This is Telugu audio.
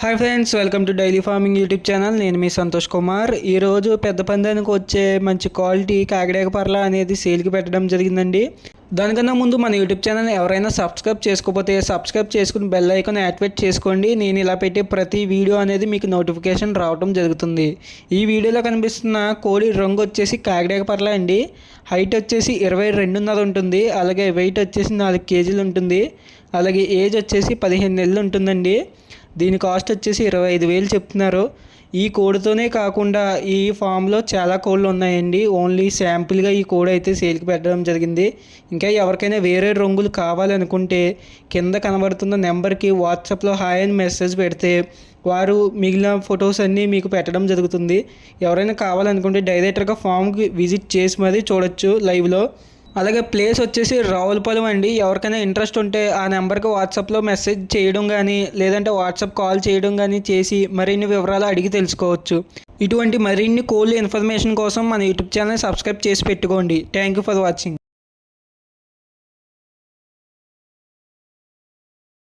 Hi friends welcome to daily farming YouTube channel నేను మీ సంతోష్ కుమార్. ఈరోజు పెద్ద పందానికి వచ్చే మంచి క్వాలిటీ కాకిడాక పర్ల అనేది సేల్కి పెట్టడం జరిగిందండి. దానికన్నా ముందు మన యూట్యూబ్ ఛానల్ ఎవరైనా సబ్స్క్రైబ్ చేసుకోకపోతే సబ్స్క్రైబ్ చేసుకుని బెల్ ఐకాన్ యాక్టివేట్ చేసుకోండి. నేను ఇలా పెట్టే ప్రతి వీడియో అనేది మీకు నోటిఫికేషన్ రావడం జరుగుతుంది. ఈ వీడియోలో కనిపిస్తున్న కోడి రంగు వచ్చేసి కాకిడాక పర్ల అండి. హైట్ వచ్చేసి ఇరవై రెండున్నర ఉంటుంది. అలాగే వెయిట్ వచ్చేసి నాలుగు కేజీలు ఉంటుంది. అలాగే ఏజ్ వచ్చేసి పదిహేను నెలలు ఉంటుందండి. దీని కాస్ట్ వచ్చేసి ఇరవై ఐదు వేలు చెప్తున్నారు. ఈ కోడ్తోనే కాకుండా ఈ ఫామ్లో చాలా కోళ్ళు ఉన్నాయండి. ఓన్లీ శాంపుల్గా ఈ కోడ్ అయితే సేల్కి పెట్టడం జరిగింది. ఇంకా ఎవరికైనా వేరే రంగులు కావాలనుకుంటే కింద కనబడుతున్న నెంబర్కి వాట్సాప్లో హాయ్ అని మెసేజ్ పెడితే వారు మిగిలిన ఫొటోస్ అన్నీ మీకు పెట్టడం జరుగుతుంది. ఎవరైనా కావాలనుకుంటే డైరెక్ట్గా ఫామ్కి విజిట్ చేసి మరీ చూడొచ్చు లైవ్లో అలాగే ప్లేస్ వచ్చేసి రావులపాలెం అండి. ఎవరికైనా ఇంట్రెస్ట్ ఉంటే ఆ నెంబర్కి వాట్సాప్లో మెసేజ్ చేయడం కానీ లేదంటే వాట్సాప్ కాల్ చేయడం కానీ చేసి మరిన్ని వివరాలు అడిగి తెలుసుకోవచ్చు. ఇటువంటి మరిన్ని కోళ్ళు ఇన్ఫర్మేషన్ కోసం మన యూట్యూబ్ ఛానల్ సబ్స్క్రైబ్ చేసి పెట్టుకోండి. Thank you for watching